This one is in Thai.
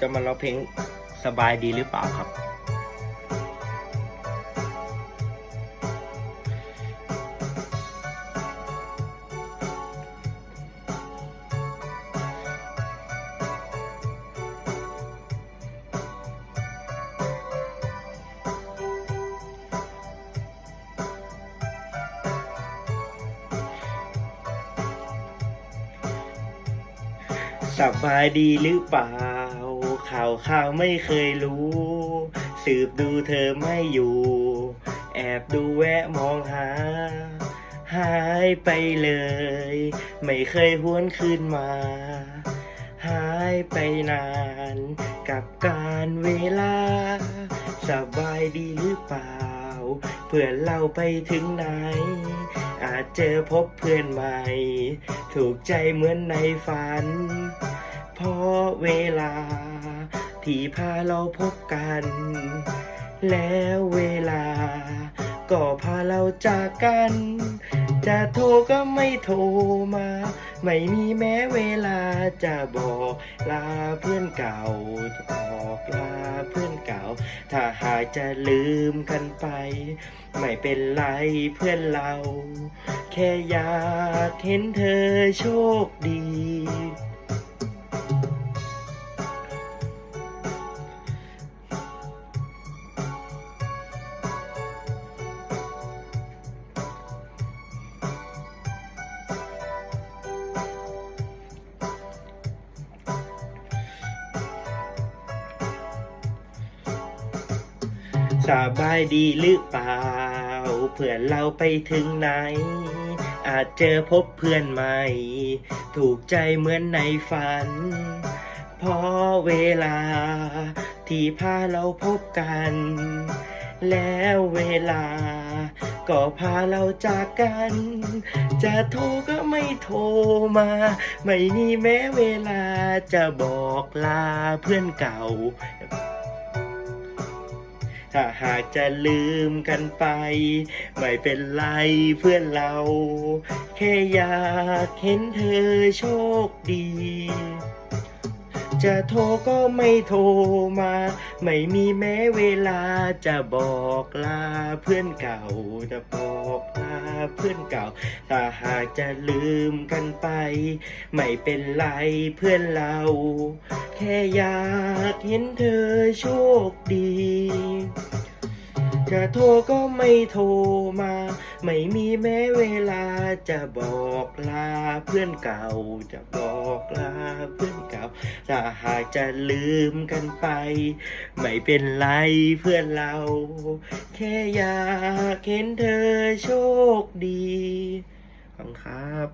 จะมาร้องเพลงสบายดีหรือเปล่าครับ สบายดีหรือเปล่า ข่าวข่าวไม่เคยรู้ สืบดูเธอไม่อยู่ แอบดูแวะมองหา หายไปเลย ไม่เคยหวนคืนมา หายไปนาน กับการเวลา สบายดีหรือเปล่า เพื่อนเราไปถึงไหน อาจเจอพบเพื่อนใหม่ ถูกใจเหมือนในฝัน เพราะเวลา ที่พาเราพบกัน แล้วเวลา ก็พาเราจากกัน จะโทรก็ไม่โทรมา ไม่มีแม้เวลาจะบอกลาเพื่อนเก่าจะบอกลาเพื่อนเก่า ถ้าหากจะลืมกันไป ไม่เป็นไรเพื่อนเรา แค่อยากเห็นเธอโชคดี สบายดีหรือเปล่า เพื่อนเราไปถึงไหน อาจเจอพบเพื่อนใหม่ ถูกใจเหมือนในฝันพราะเวลา ที่พาเราพบกัน แล้วเวลา ก็พาเราจากกัน จะโทรก็ไม่โทรมา ไม่มีแม้เวลาจะบอกลาเพื่อนเก่า ถ้าหากจะลืมกันไป ไม่เป็นไรเพื่อนเรา แค่อยากเห็นเธอโชคดี จะโทรก็ไม่โทรมา ไม่มีแม้เวลาจะบอกลาเพื่อนเก่าจะบอกลาเพื่อนเก่าถ้าหากจะลืมกันไป ไม่เป็นไรเพื่อนเรา แค่อยากเห็นเธอโชคดี จะโทรก็ไม่โทรมา ไม่มีแม้เวลาจะบอกลาเพื่อนเก่า จะบอกลาเพื่อนเก่าถ้าหากจะลืมกันไป ไม่เป็นไรเพื่อนเรา แค่อยากเห็นเธอโชคดีขอบคุณครับ